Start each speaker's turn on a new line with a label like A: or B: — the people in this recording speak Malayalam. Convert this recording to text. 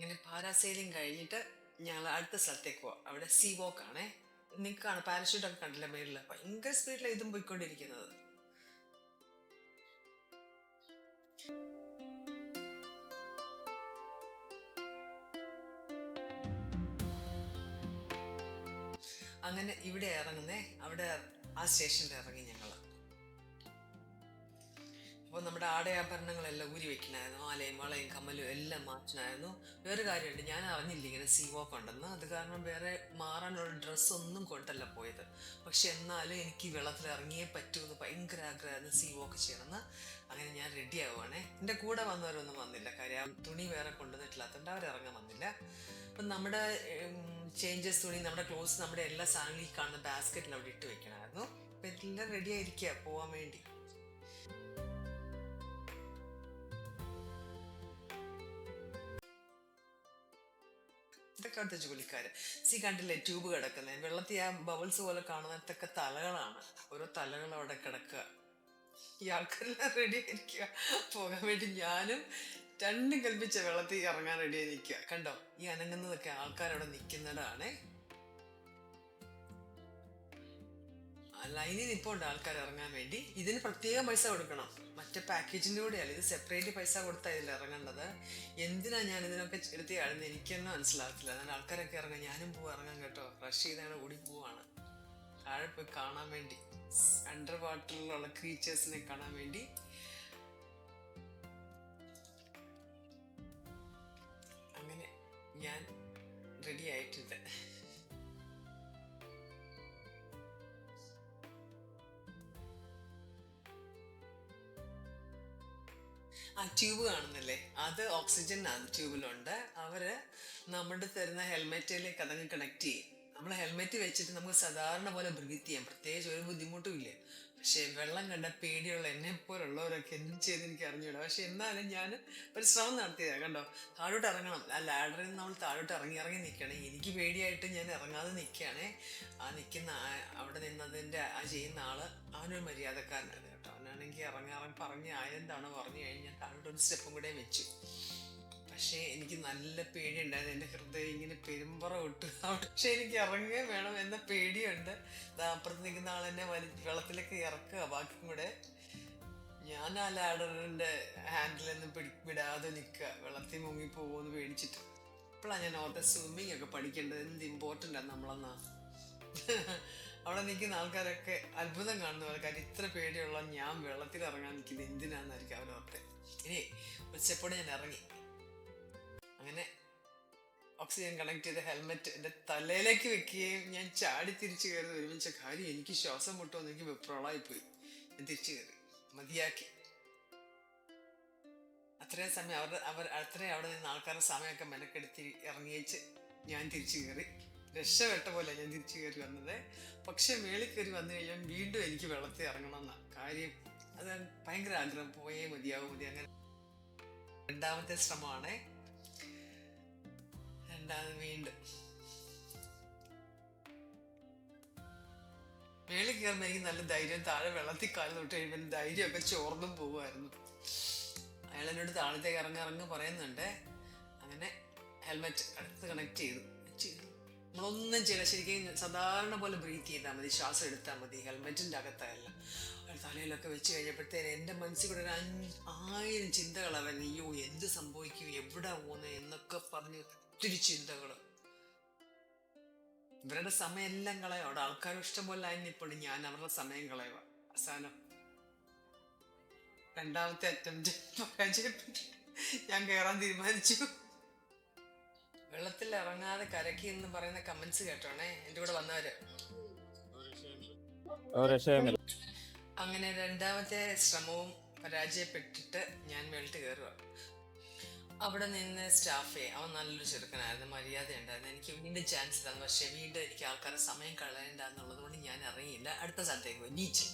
A: ഇങ്ങനെ പാരാസെയിലിംഗ് കഴിഞ്ഞിട്ട് ഞങ്ങൾ അടുത്ത സ്ഥലത്തേക്ക് പോവാം. അവിടെ സീ വോക്ക് ആണേ നിൽക്കാണ് പാരഷൂട്ടൊക്കെ കണ്ടില്ല മേളിൽ? ഭയങ്കര സ്പീഡിലാണ് ഇതും പോയിക്കൊണ്ടിരിക്കുന്നത്. അങ്ങനെ ഇവിടെ ഇറങ്ങുന്നേ അവിടെ ആ സ്റ്റേഷനിൽ ഇറങ്ങി അപ്പോൾ നമ്മുടെ ആടയാഭരണങ്ങളെല്ലാം ഊരി വെക്കണമായിരുന്നു ആലയും വളയും കമ്മലും എല്ലാം മാറ്റണമായിരുന്നു വേറെ കാര്യമുണ്ട് ഞാൻ അറിഞ്ഞില്ല ഇങ്ങനെ സി വോക്ക് ഉണ്ടെന്ന്. അത് കാരണം വേറെ മാറാനുള്ള ഡ്രസ്സൊന്നും കൊണ്ടല്ല പോയത്. പക്ഷെ എന്നാലും എനിക്ക് വെള്ളത്തിൽ ഇറങ്ങിയേ പറ്റൂ എന്ന് ഭയങ്കര ആഗ്രഹമായിരുന്നു സീ വോക്ക് ചെയ്യണമെന്ന്. അങ്ങനെ ഞാൻ റെഡി ആവുകയാണേ എന്റെ കൂടെ വന്നവരൊന്നും വന്നില്ല. കാര്യം തുണി വേറെ കൊണ്ടുവന്നിട്ടില്ലാത്തതുകൊണ്ട് അവരിറങ്ങാൻ വന്നില്ല. അപ്പം നമ്മുടെ ചേഞ്ചസ് തുണി നമ്മുടെ ക്ലോസ് നമ്മുടെ എല്ലാ സാധനങ്ങളും ഈ കാണുന്ന ബാസ്ക്കറ്റിൽ അവിടെ ഇട്ട് വെക്കണമായിരുന്നു അപ്പം എല്ലാം റെഡി ആയിരിക്കുക പോകാൻ വേണ്ടി. ഇതൊക്കെ അവിടുത്തെ ജോലിക്കാര്. സി കണ്ടില്ലേ ട്യൂബ് കിടക്കുന്നത് വെള്ളത്തിൽ ആ ബബിൾസ് പോലെ കാണുന്നതൊക്കെ തലകളാണ്. ഓരോ തലകൾ അവിടെ കിടക്കുക. ഈ ആൾക്കാരെല്ലാം റെഡി ആയിരിക്കുക. പോകാൻ വേണ്ടി ഞാനും രണ്ടും കൽപ്പിച്ച വെള്ളത്തിൽ ഇറങ്ങാൻ റെഡി ആയിരിക്കുക. കണ്ടോ? ഈ അനങ്ങുന്നതൊക്കെ ആൾക്കാരവിടെ നിൽക്കുന്നിടാണേ ലൈനിൽ നിൽപ്പുണ്ട് ആൾക്കാർ ഇറങ്ങാൻ വേണ്ടി. ഇതിന് പ്രത്യേകം പൈസ കൊടുക്കണം. മറ്റേ പാക്കേജിന്റെ കൂടെയല്ല ഇത് സെപ്പറേറ്റ് പൈസ കൊടുത്താൽ ഇതിൽ ഇറങ്ങേണ്ടത്. എന്തിനാ ഞാൻ ഇതിനൊക്കെ എടുത്ത് ആടുന്നത് എനിക്കൊന്നും മനസ്സിലാകത്തില്ല. അതുകൊണ്ട് ആൾക്കാരൊക്കെ ഇറങ്ങാൻ ഞാനും പോവും ഇറങ്ങാൻ കേട്ടോ. റഷ് ചെയ്താണ് ഓടി പോവാണ്. താഴെ പോയി കാണാൻ വേണ്ടി. അണ്ടർ വാട്ടറിലുള്ള ക്രീച്ചേഴ്സിനെ കാണാൻ വേണ്ടി. അങ്ങനെ ഞാൻ റെഡി ആയിട്ടുണ്ട്. ആ ട്യൂബ് കാണുന്നില്ലേ? അത് ഓക്സിജൻ ആണ് ട്യൂബിലുണ്ട് അവർ നമ്മുടെ തരുന്ന ഹെൽമെറ്റിലേക്ക് അതങ്ങ് കണക്ട് ചെയ്യും. നമ്മൾ ഹെൽമെറ്റ് വെച്ചിട്ട് നമുക്ക് സാധാരണ പോലെ ബ്രീത്ത് ചെയ്യാം. പ്രത്യേകിച്ച് ഒരു ബുദ്ധിമുട്ടും ഇല്ല പക്ഷേ വെള്ളം കണ്ട പേടിയുള്ള എന്നെ പോലുള്ളവരൊക്കെ എന്ത് ചെയ്ത് എനിക്ക് അറിഞ്ഞൂടാ. പക്ഷെ എന്നാലും ഞാൻ ഒരു ശ്രമം നടത്തിയതാണ് കണ്ടോ? താഴോട്ട് ഇറങ്ങണം. ആ ലാഡറിൽ നിന്ന് നമ്മൾ താഴോട്ട് ഇറങ്ങി ഇറങ്ങി നിൽക്കണേ എനിക്ക് പേടിയായിട്ട് ഞാൻ ഇറങ്ങാതെ നിൽക്കുകയാണേ. ആ നിൽക്കുന്ന അവിടെ നിന്നതിന്റെ ആ ചെയ്യുന്ന ആൾ അവനൊരു മര്യാദക്കാരനാണ് കേട്ടോ. അവനാണെങ്കിൽ ഇറങ്ങി ഇറങ്ങി പറഞ്ഞ് ആയിരം തവണ പറഞ്ഞു കഴിഞ്ഞാൽ താഴോട്ട് ഒരു സ്റ്റെപ്പും കൂടെ വെച്ചു. പക്ഷേ എനിക്ക് നല്ല പേടിയുണ്ടായിരുന്നു. എന്റെ ഹൃദയം ഇങ്ങനെ പെരുമ്പറ വിട്ടു. പക്ഷേ എനിക്ക് ഇറങ്ങുകയും വേണം എന്ന പേടിയുണ്ട്. അപ്പുറത്ത് നിൽക്കുന്ന ആൾ എന്നെ വലി വെള്ളത്തിലേക്ക് ഇറക്കുക. ബാക്കി കൂടെ ഞാൻ ആ ലാഡറിന്റെ ഹാൻഡിൽ നിന്ന് പിടി വിടാതെ നിൽക്കുക. വെള്ളത്തിൽ മുങ്ങി പോകുമെന്ന് പേടിച്ചിട്ട്. ഇപ്പോഴാണ് ഞാൻ ഓർത്ത സ്വിമ്മിങ് ഒക്കെ പഠിക്കേണ്ടത്. എന്ത് ഇമ്പോർട്ടന്റ് ആണ് നമ്മളെന്നാ? അവിടെ നിൽക്കുന്ന ആൾക്കാരൊക്കെ അത്ഭുതം കാണുന്ന ആൾക്കാർ ഇത്ര പേടിയുള്ള ഞാൻ വെള്ളത്തിൽ ഇറങ്ങാൻ നിൽക്കുന്നത് എന്തിനാണെന്നായിരിക്കും അവരോർത്തെ ഇനി ഉച്ചപ്പോടെ ഞാൻ ഇറങ്ങി. അങ്ങനെ ഓക്സിജൻ കണക്ട് ചെയ്ത ഹെൽമെറ്റ് എന്റെ തലയിലേക്ക് വെക്കുകയും ഞാൻ ചാടി തിരിച്ചു കയറി ഒരുമിച്ച കാര്യം എനിക്ക് ശ്വാസം മുട്ടുമെന്ന് എനിക്ക് വെപ്രോളായി പോയി. ഞാൻ തിരിച്ചു കയറി. മതിയാക്കി. അത്രയും സമയം അവർ അവർ അത്രയും അവിടെ നിന്ന് ആൾക്കാരുടെ സമയമൊക്കെ മെനക്കെടുത്തി ഇറങ്ങിയേച്ച് ഞാൻ തിരിച്ചു കയറി. രക്ഷപ്പെട്ട പോലെ ഞാൻ തിരിച്ചു കയറി വന്നത്. പക്ഷെ മേളിൽ കയറി വന്നു കഴിഞ്ഞാൽ വീണ്ടും എനിക്ക് വെള്ളത്തിൽ ഇറങ്ങണം എന്നാ കാര്യം. അത് ഭയങ്കര ആഗ്രഹം. പോയേ മതിയാവും മതി അങ്ങനെ രണ്ടാമത്തെ ശ്രമമാണേ. രണ്ടാമത് വീണ്ടും. മേളിൽ കയറുമ്പോൾ എനിക്ക് നല്ല ധൈര്യം താഴെ വെള്ളത്തിൽ കാലം തൊട്ട് കഴിയുമ്പോൾ ധൈര്യമൊക്കെ ചോർന്നും പോകുമായിരുന്നു. അയാൾ എന്നോട് താഴത്തേക്ക് ഇറങ്ങി ഇറങ്ങി പറയുന്നുണ്ട് അങ്ങനെ ഹെൽമെറ്റ് അടുത്ത് കണക്ട് ചെയ്തു. ചെയ്തു. നമ്മളൊന്നും ചെയ്യില്ല. ശരിക്കും സാധാരണ പോലെ ബ്രീത്ത് ചെയ്താൽ മതി ശ്വാസം എടുത്താൽ മതി ഹെൽമെറ്റിന്റെ അകത്തായല്ല അയാൾ തലയിലൊക്കെ വെച്ച് കഴിഞ്ഞപ്പോഴത്തേന് എന്റെ മനസ്സിൽ കൂടെ ഒരു അഞ്ച് ആയിരം ചിന്തകളവൻ അയ്യോ എന്ത് സംഭവിക്കും? എവിടെ പോകുന്നത് എന്നൊക്കെ പറഞ്ഞ് ഒത്തിരി ചിന്തകൾ ഇവരുടെ സമയം എല്ലാം കളയുക. അവിടെ ആൾക്കാർ ഇഷ്ടംപോലെ ആയിരുന്നിപ്പോൾ ഞാൻ അവരുടെ സമയം കളയുക. അവസാനം രണ്ടാമത്തെ അറ്റംപ്റ്റ് പരാജയപ്പെട്ടു ഞാൻ കയറാൻ തീരുമാനിച്ചു. വെള്ളത്തിൽ ഇറങ്ങാതെ കരക്കി എന്ന് പറയുന്ന കമന്റ്സ് കേട്ടോണേ? എന്റെ കൂടെ വന്നവര്. അങ്ങനെ രണ്ടാമത്തെ ശ്രമവും പരാജയപ്പെട്ടിട്ട് ഞാൻ വെള്ളത്തിൽ കയറുക അവിടെ നിന്ന് സ്റ്റാഫേ അവൻ നല്ലൊരു ചെറുക്കനായിരുന്നു മര്യാദ ഉണ്ടായിരുന്നു എനിക്ക് വീണ്ടും ചാൻസ് തന്നു. പക്ഷേ വീണ്ടും എനിക്ക് ആൾക്കാരുടെ സമയം കളയണ്ട എന്നുള്ളത് കൊണ്ട് ഞാൻ ഇറങ്ങിയില്ല. അടുത്ത സ്ഥലത്തേക്ക് പോയി. ബീച്ച്